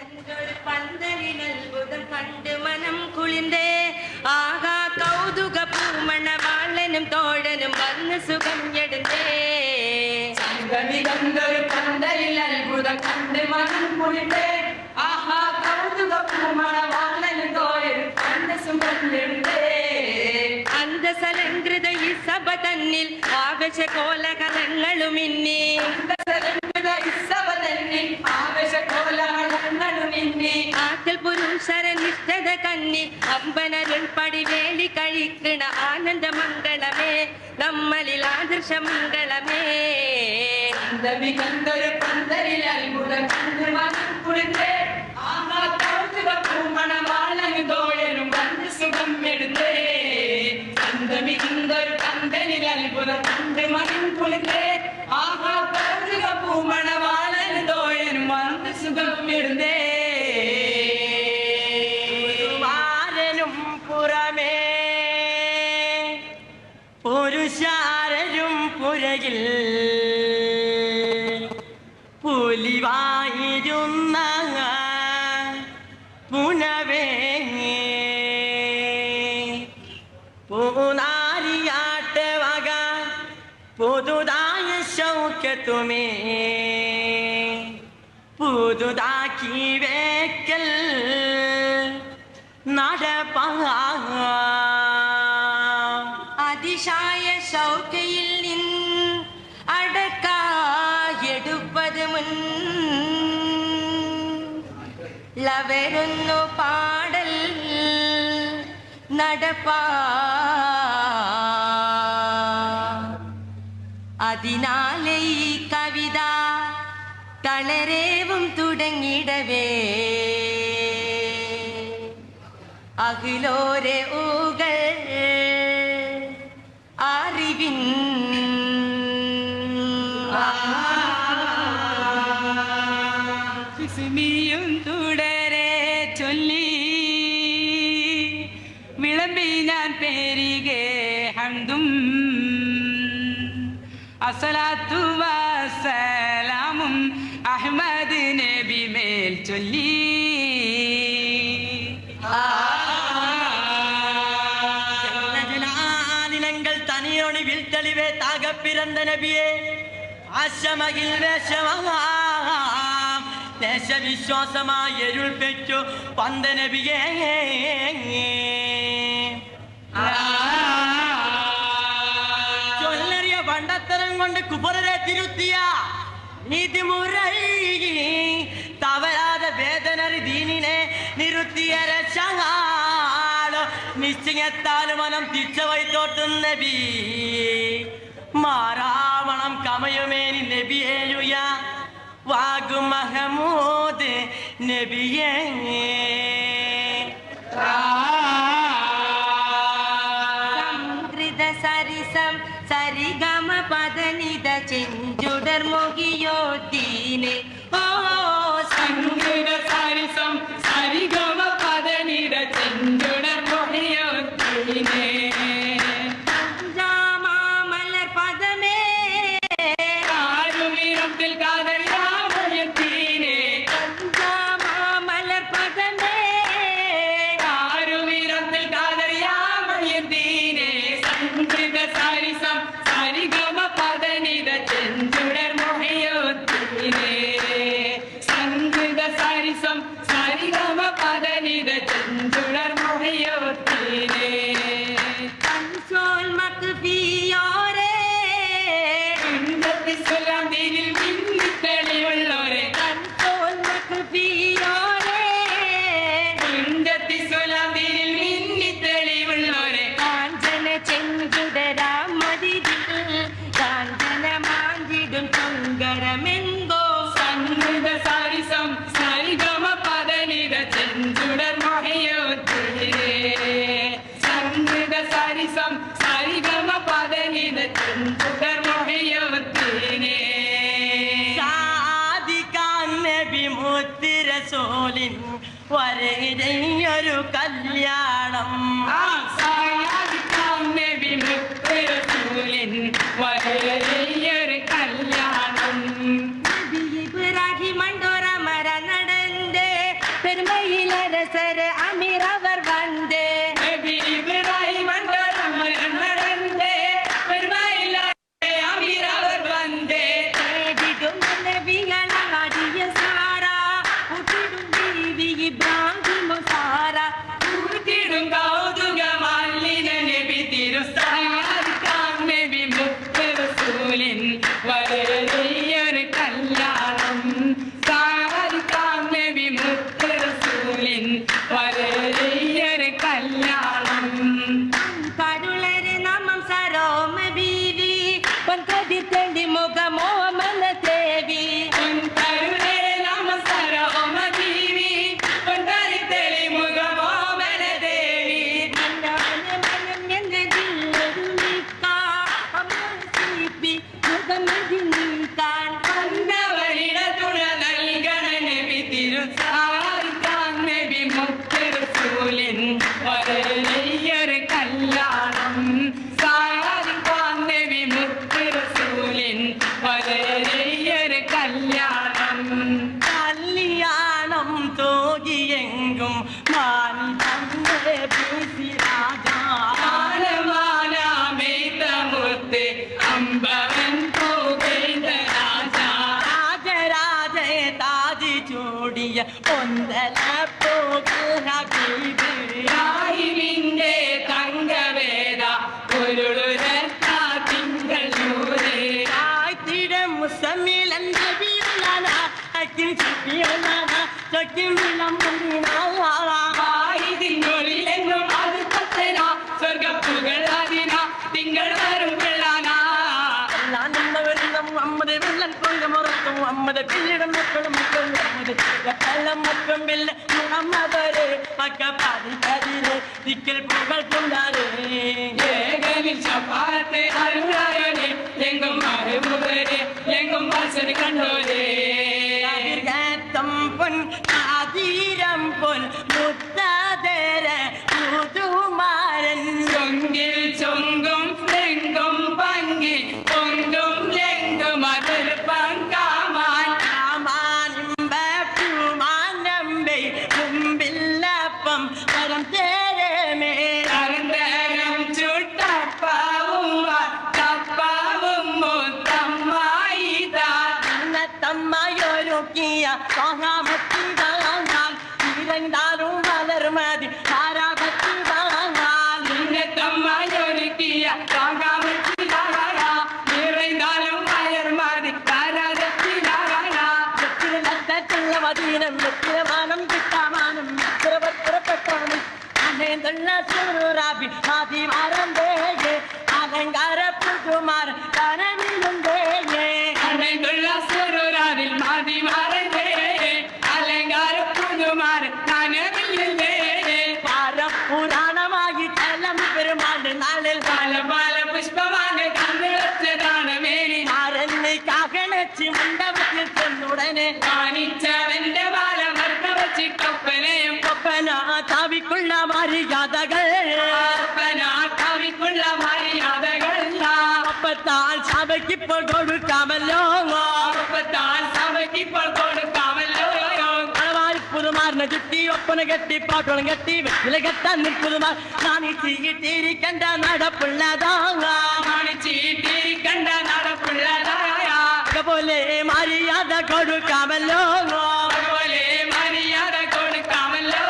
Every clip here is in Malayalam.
കണ്ടൊരു പന്തലിൽ അത്ഭുതം കണ്ട് മനം കുളിന്തേ ആകാ കൗതുക പൂമണ വാളനും തോഴനും വന്ന് സുഖം എടുത്തേ. സംഗതി കണ്ടൊരു പന്തലിൽ അത്ഭുതം കണ്ട് മനം ആഹാ കൗതുക പൂമണ വാളനും തോഴനും കണ്ടെടുത്തേ അന്തസലങ്കൃത ഈ സഭ തന്നിൽ ആവേശ കോലകലങ്ങളും ഇന്നേ. നിഷ്ഠത കന്നി അമ്പനരുൾ പടി വേലി കഴിക്കണ ആനന്ദ മംഗളമേ നമ്മളിൽ ആദർശ മംഗളമേ കണ്ടൊരു പന്തലിൽ അത്ഭുതം കണ്ട് മനം കുളിണ്ടേ ആഹാ കൗതുക പൂമണ വാളനും തോഴനും വന്ന് സുഖം എടുത്തേ ചന്തമി കണ്ടൊരു പന്തലിൽ അത്ഭുതം കണ്ട് മനം കുളിണ്ടേ ആഹാ കൗതുക പൂമണ വാളനും തോഴനും വന്ന് പുതുതായ ശൗക്കത്തുമേ പുതുതാക്കി വേക്കൽ അതിശായ ശൗക്കയിൽ നിന്ന് അടക്കായെടുപ്പത് മുൻ. ലവരുന്നു പാടൽ നടപ്പാ. അതിനാലെ ഈ കവിത തളരേവും തുടങ്ങിടവേ. അഖിലോരെ ഊകൾ അറിവിൻ കിസ്മിയും അസലാത്തു വസലാമും അഹമ്മദ് നബി മേൽ ചൊല്ലി. தனியொழிவில் ദേശവിശ്വാസമായി എരുൾ പെറ്റു പന്തനബിയേ കൊണ്ട് കുപരരെ തിരുത്തിയ നീതിമുറൈ തവരാതെ വേദനറി ദീനിനെ നിരുത്തിയ രക്ഷാളോ നിശ്ചയത്താൽ മനം തിച്ചവൈ തോട്ടും നബി. മാറാവണം കമയുമേനി നബിയേയുയ വാഗു മഹമൂദ് നബിയേ. মদিনে നബി മുത്ത് റസൂലിൻ വരയിലൊരു കല്യാണം നബി മുത്ത് റസൂലിൻ വരയിലൊരു കല്യാണം. നബി ഇബ്രാഹിം മണ്ടോറ മര നടന്റെ പെരുമയിലരസര അമീർ ഒന്നല പോകു ഹബീബ് രാഹിവിന്റെ തങ്കവേദ പൊരുളുരത്ത തിങ്കളൂരേ. ആയിരം മുസമിലൻ നബിയുള്ളന അക്കിൻ സിപ്പിയുള്ളന ചക്കിൻ വിളമ്പുന്ന ആയിരങ്ങളിലെങ്ങും മുറത്തും പിന്നീട് മക്കളും മക്കളും അമ്മടെ കള്ളം മക്കം വെല്ല മുഹമ്മദരെ മക്ക പതി പതിരെ ദിക്കൽ പുകൾ ശപാത്തെ അരുളായനെ എങ്കും മറുമുഖരെ എങ്കും വാസന കണ്ടോരേ ം. പൊൻ ആതിരം പൊൻ മുത്തതര പുതുമാരൻ ചൊങ്കിൽ ചൊങ്കും തെങ്കും സുരൂരാവിൽ മാതിമാറേ அப்பன கட்டி பாட்டோன கட்டி வெற்றில கட்டா நிற்பதுமா நானி தீயி தீரி கண்ட நட புள்ளதாங்க நானி தீயி தீரி கண்ட நட புள்ளதாயா போலே மரியாத கொடுக்காமல்லோ. போலே மரியாத கொடுக்காமல்லோ.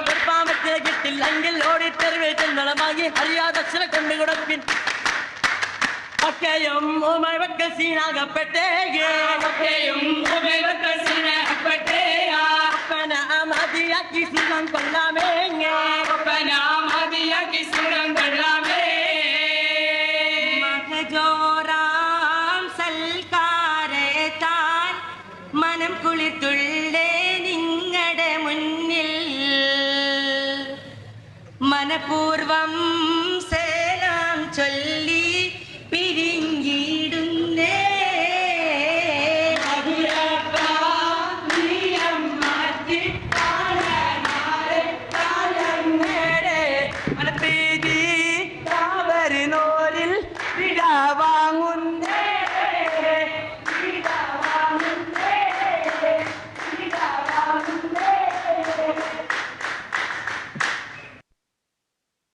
குடுப்பாமத்தில் கிட்டில் அங்கில் ஓடி தெருவே தென்னலமாகி அறியாத சில கொண்டு கொடுப்பின் ഒക്കെയും ഉമവക്ക സീനാകപ്പെട്ടേകേ ഒക്കെയും ഉപയോഗത്തിനപ്പെട്ടേയാ ഒപ്പന മതിയാക്കി സുരം കൊള്ളാമേ. മഹജോറാം സൽക്കാരത്താൽ മനം കുളിത്തുള്ളേ നിങ്ങളുടെ മുന്നിൽ. മനപൂർവം